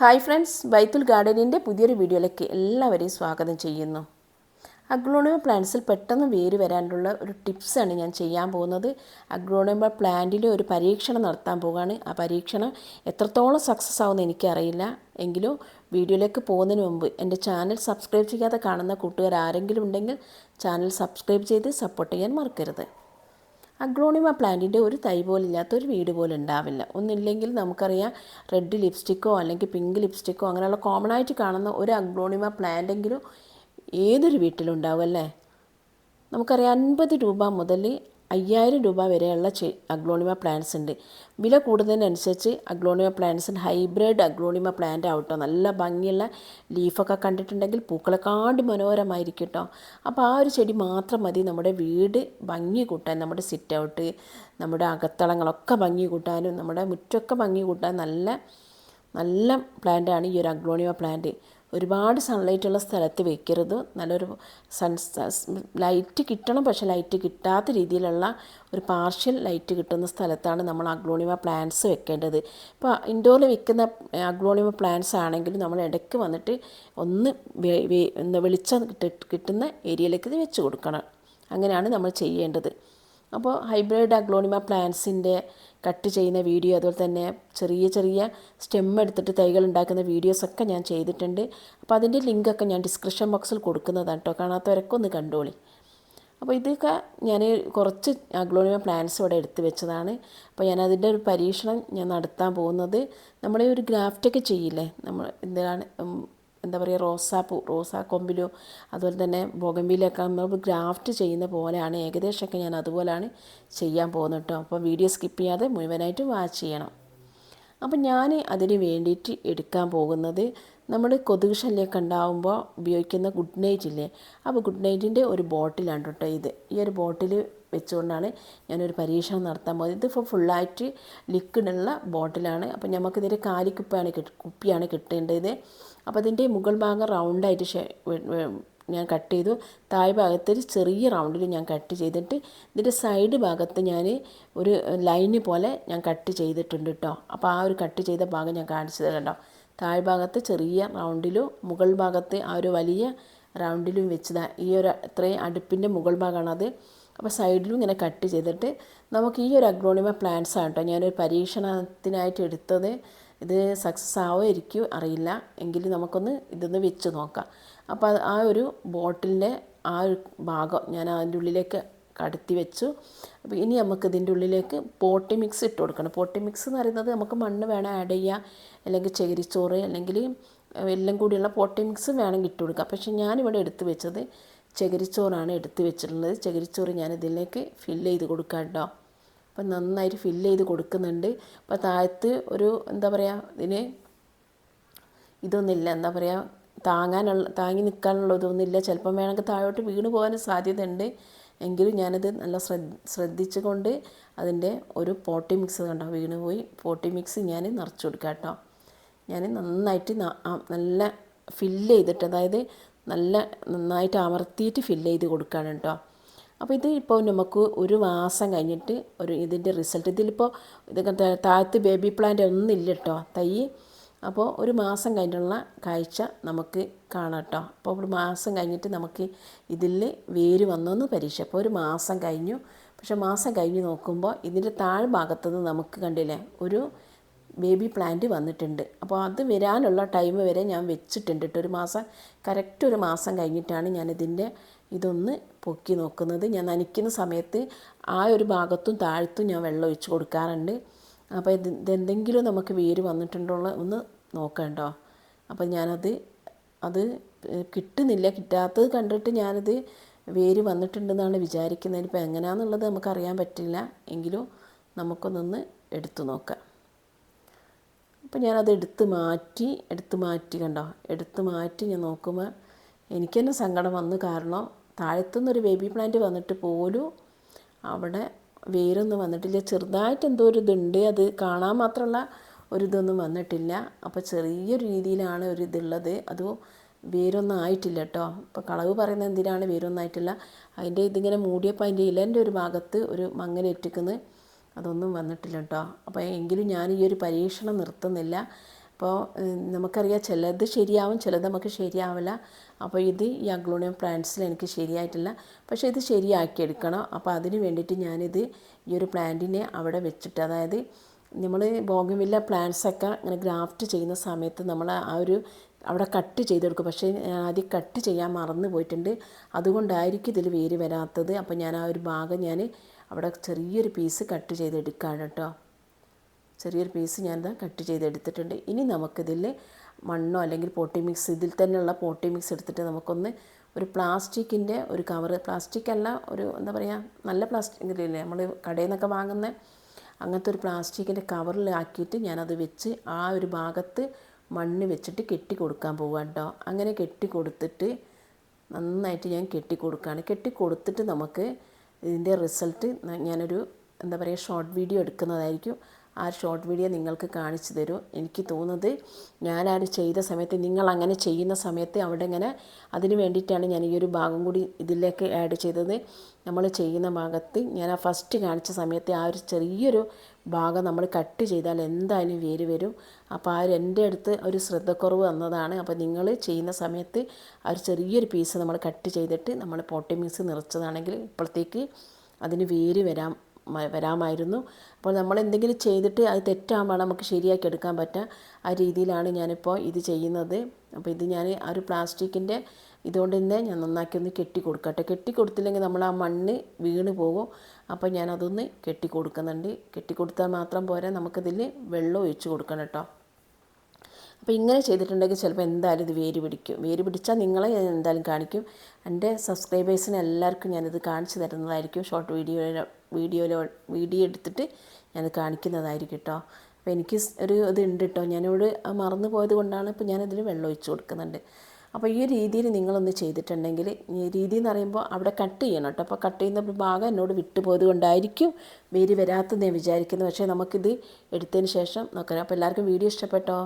Hi friends ബൈത്തുൽ ഗാർഡനിന്റെ പുതിയൊരു വീഡിയോയിലേക്ക് എല്ലാവരെയും സ്വാഗതം ചെയ്യുന്നു. അഗ്ലോണിമ പ്ലാന്റ്സിൽ പെട്ടെന്ന് വേര് വരാനുള്ള ഒരു ടിപ്സാണ് ഞാൻ ചെയ്യാൻ പോകുന്നത്. അഗ്ലോണിമ പ്ലാന്റിന്റെ ഒരു പരീക്ഷണം നടത്താൻ പോവുകയാണ്. ആ പരീക്ഷണം എത്രത്തോളം സക്സസ് ആവുമെന്ന് എനിക്കറിയില്ല. എങ്കിലും വീഡിയോയിലേക്ക് പോകുന്നതിന് മുമ്പ് എന്റെ ചാനൽ സബ്സ്ക്രൈബ് ചെയ്യാതെ കാണുന്ന കൂട്ടുകാർ ആരെങ്കിലും ഉണ്ടെങ്കിൽ ചാനൽ സബ്സ്ക്രൈബ് ചെയ്ത് സപ്പോർട്ട് ചെയ്യാൻ മറക്കരുത്. അഗ്ലോണിമ പ്ലാന്റിന്റെ ഒരു തൈ പോലില്ലാത്ത ഒരു വീട് പോലും ഉണ്ടാവില്ല. ഒന്നില്ലെങ്കിൽ നമുക്കറിയാം റെഡ് ലിപ്സ്റ്റിക്കോ അല്ലെങ്കിൽ പിങ്ക് ലിപ്സ്റ്റിക്കോ അങ്ങനെയുള്ള കോമൺ ആയിട്ട് കാണുന്ന ഒരു അഗ്ലോണിമ പ്ലാന്റെങ്കിലും ഏതൊരു വീട്ടിലുണ്ടാവും അല്ലേ? നമുക്കറിയാം അൻപത് രൂപ മുതൽ അയ്യായിരം രൂപ വരെയുള്ള അഗ്ലോണിമ പ്ലാന്റ്സ് ഉണ്ട്. വില കൂടുന്നതിനനുസരിച്ച് അഗ്ലോണിമ പ്ലാന്റ്സിന് ഹൈബ്രിഡ് അഗ്ലോണിമ പ്ലാന്റ് ആവട്ടോ നല്ല ഭംഗിയുള്ള ലീഫൊക്കെ കണ്ടിട്ടുണ്ടെങ്കിൽ പൂക്കളെക്കാണ്ട് മനോഹരമായിരിക്കും കേട്ടോ. അപ്പോൾ ആ ഒരു ചെടി മാത്രം മതി. നമ്മുടെ വീട് ഭംഗി കൂട്ടാൻ നമ്മുടെ സിറ്റ് ഔട്ട് നമ്മുടെ അകത്തളങ്ങളൊക്കെ ഭംഗി കൂട്ടാനും നമ്മുടെ മുറ്റമൊക്കെ ഭംഗി കൂട്ടാൻ നല്ല നല്ല പ്ലാന്റാണ് ഈ ഒരു അഗ്ലോണിമ പ്ലാന്റ് ഒരുപാട് സൺലൈറ്റ് ഉള്ള സ്ഥലത്ത് വെക്കരുത്. നല്ലൊരു സൺ ലൈറ്റ് കിട്ടണം. പക്ഷെ ലൈറ്റ് കിട്ടാത്ത രീതിയിലുള്ള ഒരു പാർഷ്യൽ ലൈറ്റ് കിട്ടുന്ന സ്ഥലത്താണ് നമ്മൾ അഗ്ലോണിമ പ്ലാന്റ്സ് വെക്കേണ്ടത്. ഇപ്പോൾ ഇൻഡോറിൽ വെക്കുന്ന അഗ്ലോണിമ പ്ലാന്റ്സ് ആണെങ്കിൽ നമ്മൾ ഇടയ്ക്ക് വന്നിട്ട് ഒന്ന് വെളിച്ചം കിട്ടുന്ന ഏരിയയിലേക്ക് ഇത് വെച്ച് കൊടുക്കണം. അങ്ങനെയാണ് നമ്മൾ ചെയ്യേണ്ടത്. അപ്പോൾ ഹൈബ്രിഡ് അഗ്ലോണിമ പ്ലാന്റ്സിന്റെ കട്ട് ചെയ്യുന്ന വീഡിയോ അതുപോലെ തന്നെ ചെറിയ ചെറിയ സ്റ്റെം എടുത്തിട്ട് തൈകൾ ഉണ്ടാക്കുന്ന വീഡിയോസൊക്കെ ഞാൻ ചെയ്തിട്ടുണ്ട്. അപ്പോൾ അതിന്റെ ലിങ്കൊക്കെ ഞാൻ ഡിസ്ക്രിപ്ഷൻ ബോക്സിൽ കൊടുക്കുന്നതാണ് കേട്ടോ. കാണാത്തവരൊക്കെ ഒന്ന് കണ്ടോളി. അപ്പോൾ ഇതൊക്കെ ഞാൻ കുറച്ച് അഗ്ലോണിമ പ്ലാന്റ്സ് ഇവിടെ എടുത്തു വെച്ചതാണ്. അപ്പോൾ ഞാൻ അതിന്റെ ഒരു പരീക്ഷണം ഞാൻ നടത്താൻ പോകുന്നത്. നമ്മളെ ഒരു ഗ്രാഫ്റ്റൊക്കെ ചെയ്യില്ലേ? നമ്മൾ എന്താണ് എന്താ പറയുക റോസാപ്പൂ റോസാ കൊമ്പിലോ അതുപോലെ തന്നെ ബൊഗമ്പിലൊക്കെ നമ്മൾ ഗ്രാഫ്റ്റ് ചെയ്യുന്ന പോലെയാണ് ഏകദേശമൊക്കെ ഞാൻ അതുപോലെയാണ് ചെയ്യാൻ പോകുന്നത് കേട്ടോ. അപ്പോൾ വീഡിയോ സ്കിപ്പ് ചെയ്യാതെ മുഴുവനായിട്ട് വാച്ച് ചെയ്യണം. അപ്പം ഞാൻ അതിന് വേണ്ടിയിട്ട് എടുക്കാൻ പോകുന്നത് നമ്മൾ കൊതുക് ശല്യമൊക്കെ ഉണ്ടാകുമ്പോൾ ഉപയോഗിക്കുന്ന ഗുഡ് നൈറ്റ് ഇല്ലേ അപ്പോൾ ഗുഡ് നൈറ്റിന്റെ ഒരു ബോട്ടിലാണ് കേട്ടോ ഇത്. ഈ ഒരു ബോട്ടിൽ വെച്ചുകൊണ്ടാണ് ഞാനൊരു പരീക്ഷണം നടത്താൻ പോകുന്നത് ഇതിപ്പോൾ ഫുള്ളായിട്ട് ലിക്വിഡുള്ള ബോട്ടിലാണ്. അപ്പോൾ നമുക്കിതിന്റെ കാലിക്കുപ്പിയാണ് കുപ്പിയാണ് കിട്ടേണ്ടത്. അപ്പോൾ അതിന്റെ മുകൾ ഭാഗം റൗണ്ടായിട്ട് ഞാൻ കട്ട് ചെയ്തു. താഴെ ഭാഗത്ത് ഒരു ചെറിയ റൗണ്ടിൽ ഞാൻ കട്ട് ചെയ്തിട്ട് ഇതിന്റെ സൈഡ് ഭാഗത്ത് ഞാൻ ഒരു ലൈന് പോലെ ഞാൻ കട്ട് ചെയ്തിട്ടുണ്ട് കേട്ടോ അപ്പോൾ ആ ഒരു കട്ട് ചെയ്ത ഭാഗം ഞാൻ കാണിച്ചു തരാം കേട്ടോ താഴെ ഭാഗത്ത് ചെറിയ റൗണ്ടിലും മുകൾ ഭാഗത്ത് ആ ഒരു വലിയ റൗണ്ടിലും വെച്ചതാണ് ഈ ഒരു ഇത്രയും അടുപ്പിന്റെ മുകൾ ഭാഗമാണ് അത്. അപ്പോൾ സൈഡിലും ഇങ്ങനെ കട്ട് ചെയ്തിട്ട് നമുക്ക് ഈ ഒരു അഗ്രോണിമ പ്ലാന്റ്സ് ആണ് കേട്ടോ ഞാനൊരു പരീക്ഷണത്തിനായിട്ട് എടുത്തത്. ഇത് സക്സസ് ആവോ ആവുമായിരിക്കും അറിയില്ല. എങ്കിലും നമുക്കൊന്ന് ഇതൊന്ന് വെച്ച് നോക്കാം. അപ്പോൾ ആ ഒരു ബോട്ടിലിന്റെ ആ ഒരു ഭാഗം ഞാൻ അതിന്റെ ഉള്ളിലേക്ക് കടത്തി വെച്ചു. അപ്പോൾ ഇനി നമുക്ക് ഇതിന്റെ ഉള്ളിലേക്ക് പോട്ടി മിക്സ് ഇട്ട് കൊടുക്കണം. പോട്ടി മിക്സ് എന്ന് പറയുന്നത് നമുക്ക് മണ്ണ് വേണം ആഡ് ചെയ്യുക അല്ലെങ്കിൽ ചകിരിച്ചോറ് അല്ലെങ്കിൽ എല്ലാം കൂടിയുള്ള പോട്ടി മിക്സ് വേണമെങ്കിൽ ഇട്ട് കൊടുക്കുക പക്ഷേ ഞാനിവിടെ എടുത്തു വെച്ചത് ചകിരിച്ചോറാണ് എടുത്തു വെച്ചിട്ടുള്ളത്. ചകിരിച്ചോറ് ഞാൻ ഇതിലേക്ക് ഫില്ല് ചെയ്ത് കൊടുക്കാം കേട്ടോ അപ്പം നന്നായിട്ട് ഫില്ല് ചെയ്ത് കൊടുക്കുന്നുണ്ട്. അപ്പോൾ താഴത്ത് ഒരു എന്താ പറയുക ഇതിന് ഇതൊന്നുമില്ല. എന്താ പറയുക താങ്ങാനുള്ള താങ്ങി നിൽക്കാനുള്ള ഇതൊന്നുമില്ല ചിലപ്പം വേണമെങ്കിൽ താഴോട്ട് വീണ് പോകാനും സാധ്യതയുണ്ട്. എങ്കിലും ഞാനത് നല്ല ശ്രദ്ധ ശ്രദ്ധിച്ചുകൊണ്ട് അതിന്റെ ഒരു പോട്ടി മിക്സ് കണ്ടോ? വീണ് പോയി. പോട്ടി മിക്സ് ഞാൻ നിറച്ച് കൊടുക്കാം കേട്ടോ. ഞാൻ നന്നായിട്ട് നല്ല ഫില്ല് ചെയ്തിട്ട് അതായത് നല്ല നന്നായിട്ട് അമർത്തിയിട്ട് ഫില്ല് ചെയ്ത് കൊടുക്കുകയാണ് കേട്ടോ. അപ്പോൾ ഇത് ഇപ്പോൾ നമുക്ക് ഒരു മാസം കഴിഞ്ഞിട്ട് ഒരു ഇതിന്റെ റിസൾട്ട് ഇതിലിപ്പോൾ ഇത് താഴത്ത് ബേബി പ്ലാന്റ് ഒന്നും ഇല്ല കേട്ടോ. തൈ അപ്പോൾ ഒരു മാസം കഴിഞ്ഞുള്ള കാഴ്ച നമുക്ക് കാണാം കേട്ടോ. അപ്പോൾ ഒരു മാസം കഴിഞ്ഞിട്ട് നമുക്ക് ഇതിൽ വേര് വന്നൊന്ന് പരീക്ഷ. അപ്പോൾ ഒരു മാസം കഴിഞ്ഞു. പക്ഷെ മാസം കഴിഞ്ഞ് നോക്കുമ്പോൾ ഇതിന്റെ താഴ്ഭാഗത്തുനിന്ന് നമുക്ക് കണ്ടില്ലേ ഒരു ബേബി പ്ലാന്റ് വന്നിട്ടുണ്ട്. അപ്പോൾ അത് വരാനുള്ള ടൈം വരെ ഞാൻ വെച്ചിട്ടുണ്ട് കേട്ടോ. ഒരു മാസം കറക്റ്റ് ഒരു മാസം കഴിഞ്ഞിട്ടാണ് ഞാനിതിന്റെ ഇതൊന്ന് പൊക്കി നോക്കുന്നത്. ഞാൻ നനയ്ക്കുന്ന സമയത്ത് ആ ഒരു ഭാഗത്തും താഴത്തും ഞാൻ വെള്ളം ഒഴിച്ച് കൊടുക്കാറുണ്ട്. അപ്പോൾ ഇത് ഇതെന്തെങ്കിലും നമുക്ക് വേര് വന്നിട്ടുണ്ടോ ഒന്ന് നോക്കണ്ടോ? അപ്പോൾ ഞാനത് അത് കിട്ടുന്നില്ല കിട്ടാത്തത് കണ്ടിട്ട് ഞാനത് വേര് വന്നിട്ടുണ്ടെന്നാണ് വിചാരിക്കുന്നത്. ഇപ്പോൾ എങ്ങനെയാണെന്നുള്ളത് നമുക്കറിയാൻ പറ്റില്ല. എങ്കിലും നമുക്കൊന്നൊന്ന് എടുത്തു നോക്കാം. അപ്പോൾ ഞാനത് എടുത്ത് മാറ്റി എടുത്ത് മാറ്റി കണ്ടോ? എടുത്ത് മാറ്റി ഞാൻ നോക്കുമ്പോൾ എനിക്ക് തന്നെ സങ്കടം വന്നു. കാരണം താഴത്തുനിന്നൊരു ബേബി പ്ലാന്റ് വന്നിട്ട് പോലും അവിടെ വേരൊന്നും വന്നിട്ടില്ല. ചെറുതായിട്ട് എന്തോ ഒരു ഇതുണ്ട് അത് കാണാൻ മാത്രമുള്ള ഒരു ഇതൊന്നും വന്നിട്ടില്ല. അപ്പോൾ ചെറിയൊരു രീതിയിലാണ് ഒരു ഇതുള്ളത് അത് വേരൊന്നും ആയിട്ടില്ല കേട്ടോ ഇപ്പോൾ കളവ് പറയുന്ന എന്തിനാണ് വേരൊന്നും ആയിട്ടില്ല? അതിന്റെ ഇതിങ്ങനെ മൂടിയപ്പോൾ അതിന്റെ ഇലന്റെ ഒരു ഭാഗത്ത് ഒരു മങ്ങലേറ്റിക്കുന്നത് അതൊന്നും വന്നിട്ടില്ല കേട്ടോ അപ്പോൾ എങ്കിലും ഞാൻ ഈ ഒരു പരീക്ഷണം നിർത്തുന്നില്ല. അപ്പോൾ നമുക്കറിയാം ചിലത് ശരിയാവും ചിലത് നമുക്ക് ശരിയാവില്ല. അപ്പോൾ ഇത് ഈ അഗ്ലോണിയം പ്ലാന്റ്സിൽ എനിക്ക് ശരിയായിട്ടില്ല. പക്ഷേ ഇത് ശരിയാക്കിയെടുക്കണം. അപ്പോൾ അതിന് വേണ്ടിയിട്ട് ഞാനിത് ഈ ഒരു പ്ലാന്റിനെ അവിടെ വെച്ചിട്ട് അതായത് നമ്മൾ ബോഗമില്ല പ്ലാന്റ്സൊക്കെ ഇങ്ങനെ ഗ്രാഫ്റ്റ് ചെയ്യുന്ന സമയത്ത് നമ്മൾ ആ ഒരു അവിടെ കട്ട് ചെയ്തെടുക്കും പക്ഷേ ഞാൻ ആദ്യം കട്ട് ചെയ്യാൻ മറന്നു പോയിട്ടുണ്ട്. അതുകൊണ്ടായിരിക്കും ഇതിൽ വേര് വരാത്തത്. അപ്പോൾ ഞാൻ ആ ഒരു ഭാഗം ഞാൻ അവിടെ ചെറിയൊരു പീസ് കട്ട് ചെയ്തെടുക്കുകയാണ് കേട്ടോ. ചെറിയൊരു പീസ് ദാ കട്ട് ചെയ്തെടുത്തിട്ടുണ്ട്. ഇനി നമുക്കിതിൽ മണ്ണോ അല്ലെങ്കിൽ പോട്ടി മിക്സ് ഇതിൽ തന്നെയുള്ള പോട്ടി മിക്സ് എടുത്തിട്ട് നമുക്കൊന്ന് ഒരു പ്ലാസ്റ്റിക്കിന്റെ ഒരു കവർ പ്ലാസ്റ്റിക് അല്ല ഒരു എന്താ പറയുക നല്ല പ്ലാസ്റ്റിക് ഇല്ലേ നമ്മൾ കടയിൽ നിന്നൊക്കെ വാങ്ങുന്ന അങ്ങനത്തെ ഒരു പ്ലാസ്റ്റിക്കിന്റെ കവറിലാക്കിയിട്ട് ഞാനത് വെച്ച് ആ ഒരു ഭാഗത്ത് മണ്ണ് വെച്ചിട്ട് കെട്ടി കൊടുക്കാൻ പോവുക കേട്ടോ അങ്ങനെ കെട്ടി കൊടുത്തിട്ട് നന്നായിട്ട് ഞാൻ കെട്ടി കൊടുക്കുകയാണ് കെട്ടി കൊടുത്തിട്ട് നമുക്ക് ഇതിന്റെ റിസൾട്ട് ഞാനൊരു എന്താ പറയുക ഷോർട്ട് വീഡിയോ എടുക്കുന്നതായിരിക്കും. ആ ഷോർട്ട് വീഡിയോ നിങ്ങൾക്ക് കാണിച്ചു തരും. എനിക്ക് തോന്നുന്നത് ഞാൻ ഞാനത് ചെയ്ത സമയത്ത് നിങ്ങൾ അങ്ങനെ ചെയ്യുന്ന സമയത്ത് അവിടെ ഇങ്ങനെ അതിന് വേണ്ടിയിട്ടാണ് ഞാൻ ഈ ഒരു ഭാഗം കൂടി ഇതിലേക്ക് ആഡ് ചെയ്തത്. നമ്മൾ ചെയ്യുന്ന ഭാഗത്ത് ഞാൻ ആ ഫസ്റ്റ് കാണിച്ച സമയത്ത് ആ ഒരു ചെറിയൊരു ഭാഗം നമ്മൾ കട്ട് ചെയ്താൽ എന്തായാലും വേര് വരും. അപ്പോൾ ആ ഒരു എന്റെ അടുത്ത് ഒരു ശ്രദ്ധക്കുറവ് വന്നതാണ്. അപ്പോൾ നിങ്ങൾ ചെയ്യുന്ന സമയത്ത് ആ ഒരു ചെറിയൊരു പീസ് നമ്മൾ കട്ട് ചെയ്തിട്ട് നമ്മൾ പോട്ടി മിക്സ് നിറച്ചതാണെങ്കിൽ ഇപ്പോഴത്തേക്ക് അതിന് വേര് വരാം. വരാമായിരുന്നു. അപ്പോൾ നമ്മൾ എന്തെങ്കിലും ചെയ്തിട്ട് അത് തെറ്റാകുമ്പോൾ നമുക്ക് ശരിയാക്കി എടുക്കാൻ പറ്റുക. ആ രീതിയിലാണ് ഞാനിപ്പോൾ ഇത് ചെയ്യുന്നത്. അപ്പോൾ ഇത് ഞാൻ ആ ഒരു പ്ലാസ്റ്റിക്കിന്റെ ഇതുകൊണ്ട് തന്നെ ഞാൻ നന്നാക്കി ഒന്ന് കെട്ടി കൊടുക്കട്ടെ. കെട്ടി കൊടുത്തില്ലെങ്കിൽ നമ്മൾ ആ മണ്ണ് വീണ് പോകും. അപ്പോൾ ഞാനതൊന്ന് കെട്ടി കൊടുക്കുന്നുണ്ട്. കെട്ടി കൊടുത്താൽ മാത്രം പോരാ നമുക്കതിൽ വെള്ളം ഒഴിച്ച് കൊടുക്കണം കേട്ടോ. അപ്പോൾ ഇങ്ങനെ ചെയ്തിട്ടുണ്ടെങ്കിൽ ചിലപ്പോൾ എന്തായാലും ഇത് വേര് പിടിക്കും. വേര് പിടിച്ചാൽ നിങ്ങളെ ഞാൻ എന്തായാലും കാണിക്കും. എന്റെ സബ്സ്ക്രൈബേഴ്സിന് എല്ലാവർക്കും ഞാനിത് കാണിച്ചു തരുന്നതായിരിക്കും. ഷോർട്ട് വീഡിയോ വീഡിയോയിലോ വീഡിയോ എടുത്തിട്ട് ഞാനത് കാണിക്കുന്നതായിരിക്കും കേട്ടോ. അപ്പോൾ എനിക്ക് ഒരു ഇത് ഉണ്ട് കേട്ടോ. ഞാനിവിടെ മറന്നു പോയത് കൊണ്ടാണ് ഇപ്പോൾ ഞാനിതിൽ വെള്ളം ഒഴിച്ച് കൊടുക്കുന്നുണ്ട്. അപ്പോൾ ഈ രീതിയിൽ നിങ്ങളൊന്ന് ചെയ്തിട്ടുണ്ടെങ്കിൽ ഈ രീതി എന്ന് പറയുമ്പോൾ അവിടെ കട്ട് ചെയ്യണം കേട്ടോ. അപ്പോൾ കട്ട് ചെയ്യുന്ന ഭാഗം എന്നോട് വിട്ടുപോയത് കൊണ്ടായിരിക്കും വേര് വരാത്തത് ഞാൻ വിചാരിക്കുന്നത്. പക്ഷേ നമുക്കിത് എടുത്തതിന് ശേഷം നോക്കാം. അപ്പോൾ എല്ലാവർക്കും വീഡിയോ ഇഷ്ടപ്പെട്ടോ?